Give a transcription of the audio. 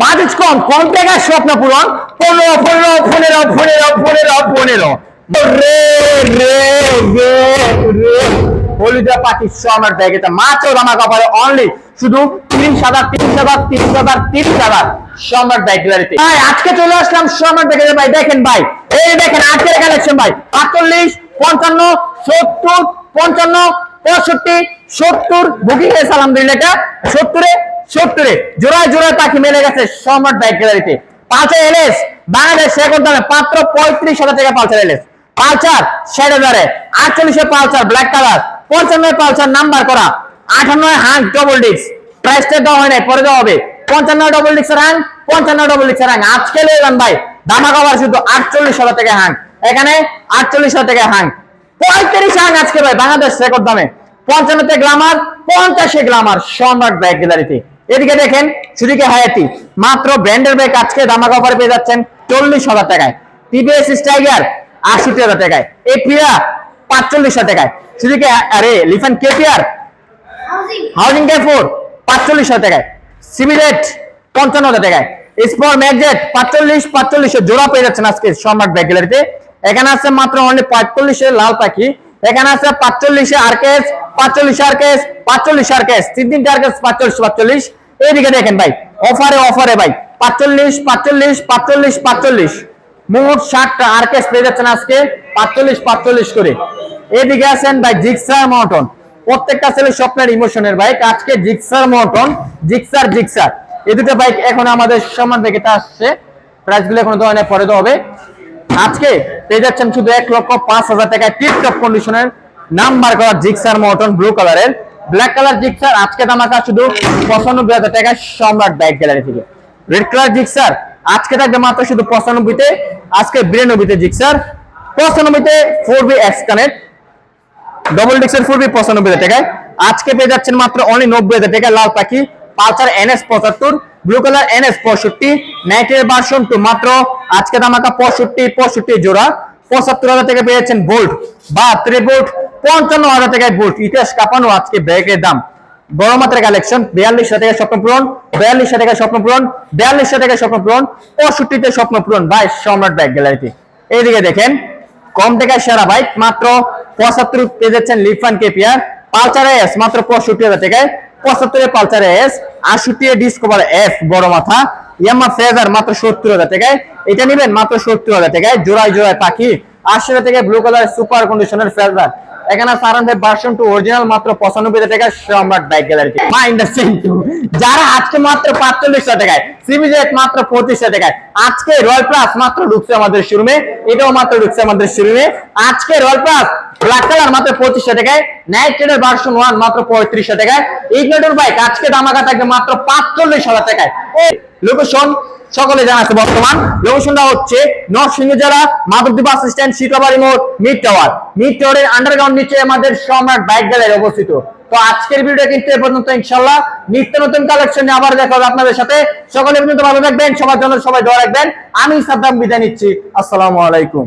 Budget কম কম টাকায় স্বপ্ন পূরণ। পনেরো পনেরো পনেরো পনেরো পনেরো পনেরো। রে পাখি মাত্র অনলি শুধু ব্যাগ গ্যালারিতে ভাই, আজকে চলে আসলাম ভাই, দেখেন ভাই। এই দেখেন ভাই। পঞ্চান্ন, সত্তর, পঞ্চান্ন, পঁয়ষট্টি, সত্তর। বুকিং হয়েছে আলহামদুলিল্লাহ সত্তরে সত্তরে। জোড়ায় জোড়ায় পাখি মেলে গেছে সম্রাট ব্যাগ গ্যালারিতে। পাঁচে এলএস, বাংলাদেশ রেকর্ড দামে মাত্র পঁয়ত্রিশ হাজার টাকা পালসার এলএস। পালসার ষাট হাজারে আটচল্লিশে পালসার ব্ল্যাক কালার পঞ্চান্ন পালসার নাম্বার করা আঠান্ন হাঁক ডবল ডিস্ক প্রাইসটা দেওয়া হয় নাই, পরে দেওয়া হবে। পঞ্চান্ন ডবল ডিস্কের হ্যাং পঞ্চান্ন ডবল ডিস্কের হ্যাং আজকে লেগান ভাই দামা কভার শুধু আটচল্লিশ হাজার টাকা হ্যাং এখানে আটচল্লিশ হাজার টাকা হ্যাং পঁয়ত্রিশ হ্যাং আজকে ভাই, বাংলাদেশ রেকর্ড দামে। পঞ্চান্নতে গ্লামার পঞ্চাশে গ্লামার সম্রাট ব্যাগ গ্যালারিতে। এদিকে দেখেন সুদিকে হায়াতি। মাত্র ব্র্যান্ডের ব্যাগ আজকে দামা কভার পেয়ে যাচ্ছেন চল্লিশ হাজার টাকায়। টিভিএস স্টাইগার আশি হাজার টাকায়। এই প্রিয়া পাঁচচল্লিশ হাজার টাকায়। সুদিকে আরে লিফান কেপিআর হাউজিং কে ফোর পাঁচচল্লিশ হাজার টাকায়। সিমিলেট পঞ্চান্ন হাজার টাকায়। স্পর ম্যাগজেট পাঁচচল্লিশ পাঁচচল্লিশে জোড়া পেয়ে যাচ্ছেন আজকে সম্রাট ব্যাগ গ্যালারিতে এখানে আছে মাত্র অনলি পঁয়তাল্লিশে লাল পাখি। এখানে আছে পাঁচচল্লিশে আরকেস পাঁচচল্লিশ আরকেস পাঁচচল্লিশ আরকেস তিন তিনটে আরকেস পাঁচচল্লিশ পাঁচচল্লিশ। এইদিকে দেখেন ভাই অফারে অফারে ভাই, পাঁচচল্লিশ পাঁচচল্লিশ পাঁচচল্লিশ পাঁচচল্লিশ। মোট ষাটটা আরকেস পেয়ে যাচ্ছেন আজকে, পাঁচচল্লিশ পাঁচচল্লিশ করে। এদিকে আছেন ভাই, জিক্সার মাউন্টন প্রত্যেকটা ছেলে স্বপ্নের ইমোশনের বাইক। আজকে জিক্সার মটন জিক্সার জিক্সার। এই দুটো বাইক এখন আমাদের সমান থেকে আসছে। প্রাইসগুলো এখন ধরনের পরে তো হবে। আজকে পেয়ে যাচ্ছেন শুধু এক লক্ষ পাঁচ হাজার টাকায় টিপটপ কন্ডিশনের নাম্বার করা জিক্সার মটন ব্লু কালারের। ব্ল্যাক কালার জিক্সার আজকে দাম আছে শুধু পঁচানব্বই হাজার টাকায় সম্রাট বাইক গ্যালারি থেকে। রেড কালার জিক্সার আজকে থাকবে মাত্র শুধু পঁচানব্বইতে, আজকে বিরানব্বইতে Gixxer পঁচানব্বইতে four B X connect double ডিক্সের ফুলবি পঁচানব্বই হাজার টাকায়। আজকে পেয়ে যাচ্ছেন মাত্র অনলি নব্বই হাজার টাকায় লাল পাখি, পালসার এনএস পঁচাত্তর ব্লু কালার এনএস পঁয়ষট্টি নাইটের ভার্সন টু মাত্র, আজকে দামাকা পঁয়ষট্টি পঁয়ষট্টি জোড়া। পঁচাত্তর হাজার টাকা পেয়েছেন বোল্ট বা বোল্ট পঞ্চান্ন হাজার টাকায় বোল্ট ইতিহাস কাঁপানো আজকে ব্যাগের দাম। বড় মাত্রার কালেকশন বিয়াল্লিশ টাকা স্বপ্ন পূরণ বিয়াল্লিশ টাকা স্বপ্ন পূরণ বিয়াল্লিশ টাকা স্বপ্ন পূরণ, পঁয়ষট্টিতে স্বপ্ন পূরণ। ভাই, সম্রাট ব্যাগ গ্যালারিতে। এইদিকে দেখেন, কম টাকায় সেরা বাইক, মাত্র পঁচাত্তর পেয়ে যাচ্ছেন লিফান কেপিয়ার পালচার এস মাত্র পঁয়ষট্টি হাজার টাকায়। পঁচাত্তরে পালচার এস আটষট্টি ডিসকভার এফ বড় মাথা। ইয়ামা ফেজার মাত্র সত্তর হাজার টাকায়। এটা নেবেন মাত্র সত্তর হাজার টাকায়। জোড়ায় জোড়ায় পাখি। আশি হাজার টাকায় ব্লু কালার সুপার কন্ডিশনের ফেজার এখানে সারান ভার্সন টু অরিজিনাল মাত্র পঁচানব্বই টাকা, সম্রাট বাইক গ্যালারি মাইন্ড যারা আজকে মাত্র পাঁচচল্লিশ টাকায় সিবিজেট মাত্র পঁচিশ হাজার টাকায়, আজকে রয়্যাল প্লাস মাত্র ঢুকছে আমাদের শোরুমে এটাও মাত্র ঢুকছে আমাদের শোরুমে আজকে রয়্যাল প্লাস ব্ল্যাক কালার মাত্র পঁচিশ টাকায় নাইট ট্রেডের ভার্সন ওয়ান মাত্র পঁয়ত্রিশ টাকায়। বাইক আজকে দামাকা থাকবে মাত্র পাঁচচল্লিশ হাজার টাকায় লোকেশন সকলে বর্তমান। লোকেশনটা হচ্ছে নরসিংহ জেলা বাস স্ট্যান্ড মোড় মিড টাওয়ার মিড টাওয়ারের আন্ডারগ্রাউন্ড নিচে আমাদের সম্রাট বাইক গ্যালারি অবস্থিত। তো আজকের ভিডিও কিন্তু এ পর্যন্ত ইনশাল্লাহ নিত্য নতুন কালেকশন নিয়ে আবার দেখা হবে আপনাদের সাথে। সকলে পর্যন্ত ভালো থাকবেন, সবার জন্য সবাই দোয়া রাখবেন। আমি সাদ্দাম বিদায় নিচ্ছি। আসসালামু আলাইকুম।